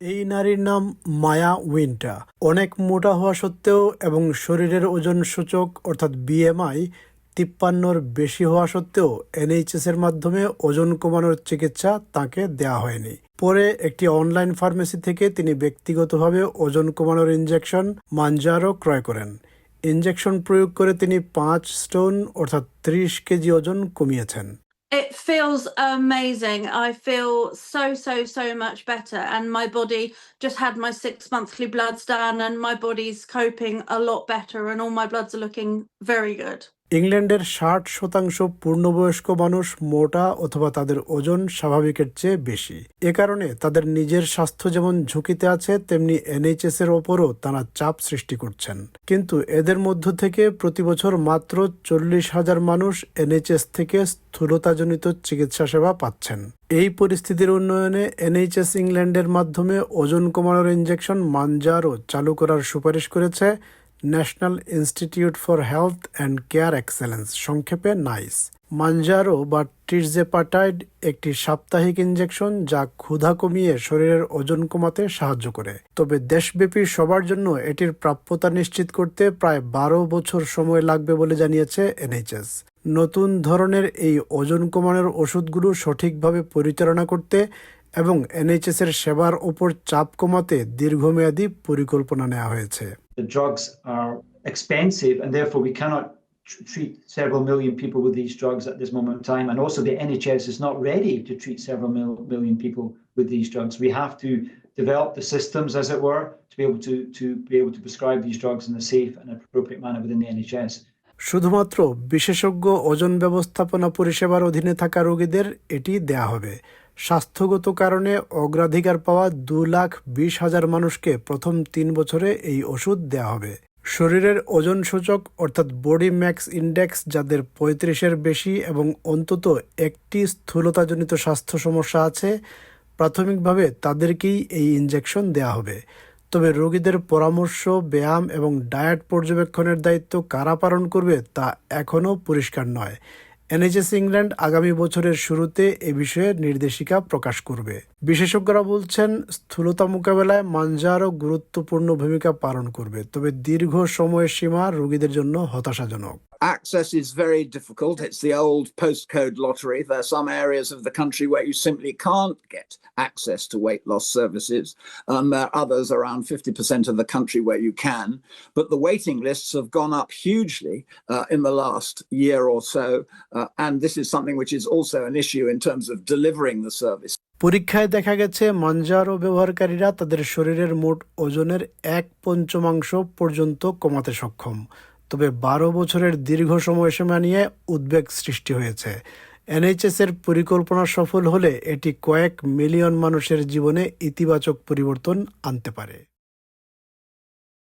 এই নারীর নাম মায়া উইন্টা অনেক মোটা হওয়া সত্ত্বেও এবং শরীরের ওজন সূচক অর্থাৎ বিএমআই তিপ্পান্নর বেশি হওয়া সত্ত্বেও এনএইচএস এর মাধ্যমে ওজন কমানোর চিকিৎসা তাকে দেয়া হয়নি। পরে একটি অনলাইন ফার্মেসি থেকে তিনি ব্যক্তিগতভাবে ওজন কমানোর ইঞ্জেকশন মানজারও ক্রয় করেন। ইঞ্জেকশন প্রয়োগ করে তিনি পাঁচ স্টোন অর্থাৎ ত্রিশ কেজি ওজন কমিয়েছেন। It feels amazing. I feel so, so, so much better. And my body just had my six monthly bloods done, and my body's coping a lot better, and all my bloods are looking very good. ইংল্যান্ডের ষাট শতাংশ পূর্ণবয়স্ক মানুষ মোটা অথবা তাদের ওজন স্বাভাবিকের চেয়ে বেশি। এ কারণে তাদের নিজের স্বাস্থ্য যেমন ঝুঁকিতে আছে, তেমনি এনএইচএস এর ওপরও তারা চাপ সৃষ্টি করছেন। কিন্তু এদের মধ্য থেকে প্রতি বছর মাত্র চল্লিশ হাজার মানুষ এনএইচএস থেকে স্থূলতাজনিত চিকিৎসা সেবা পাচ্ছেন। এই পরিস্থিতির উন্নয়নে এনএইচএস ইংল্যান্ডের মাধ্যমে ওজন কমানোর ইঞ্জেকশন মানজারও চালু করার সুপারিশ করেছে National Institute for Health and Care Excellence, সংক্ষেপে নাইস। মানজারো বা টিরজেপাটাইড একটি সাপ্তাহিক ইনজেকশন যা ক্ষুধা কমিয়ে শরীরের ওজন কমাতে সাহায্য করে। তবে দেশব্যাপী সবার জন্য এটির প্রাপ্যতা নিশ্চিত করতে প্রায় বারো বছর সময় লাগবে বলে জানিয়েছে এনএইচএস। নতুন ধরনের এই ওজন কমানোর ওষুধগুলো সঠিকভাবে পরিচালনা করতে এবং এনএইচএস এর সেবার ওপর চাপ কমাতে দীর্ঘমেয়াদী পরিকল্পনা নেওয়া হয়েছে। The drugs are expensive and therefore we cannot treat several million people with these drugs at this moment in time. And also, the NHS is not ready to treat several mil- million people with these drugs. We have to develop the systems, as it were, to be able to, to be able to prescribe these drugs in a safe and appropriate manner within the NHS. শুধুমাত্র বিশেষজ্ঞ ওজন ব্যবস্থাপনা পরিষেবার অধীনে থাকা রোগীদের এটি দেয়া হবে। স্বাস্থ্যগত কারণে অগ্রাধিকার পাওয়া দু লাখ বিশ হাজার মানুষকে প্রথম তিন বছরে এই ওষুধ দেয়া হবে। শরীরের ওজন সূচক, অর্থাৎ বডি ম্যাক্স ইন্ডেক্স, যাদের পঁয়ত্রিশের বেশি এবং অন্তত একটি স্থূলতাজনিত স্বাস্থ্য সমস্যা আছে, প্রাথমিকভাবে তাদেরকেই এই ইনজেকশন দেয়া হবে। তবে রোগীদের পরামর্শ, ব্যায়াম এবং ডায়েট পর্যবেক্ষণের দায়িত্ব কারা পালন করবে তা এখনও পরিষ্কার নয়। এনএইচএস ইংল্যান্ড আগামী বছরের শুরুতে এ বিষয়ে নির্দেশিকা প্রকাশ করবে। বিশেষজ্ঞরা বলছেন, স্থূলতা মোকাবেলায় মানজারও গুরুত্বপূর্ণ ভূমিকা পালন করবে, তবে দীর্ঘ সময়ের সীমা রোগীদের জন্য হতাশাজনক। access is very difficult. It's the old postcode lottery. There are some areas of the country where you simply can't get access to weight loss services. Um, there are others around 50% of the country where you can. But the waiting lists have gone up hugely uh, in the last year or so. Uh, and this is something which is also an issue in terms of delivering the service. পরীক্ষায় দেখা গেছে মানজারো ব্যবহারকারীরা তাদের শরীরের মোট ওজনের এক পঞ্চমাংশ পর্যন্ত কমাতে সক্ষম তবে বারো বছরের দীর্ঘ সময়সীমা নিয়ে উদ্বেগ সৃষ্টি হয়েছে। এনএইচএসের পরিকল্পনা সফল হলে এটি কয়েক মিলিয়ন মানুষের জীবনে ইতিবাচক পরিবর্তন আনতে পারে।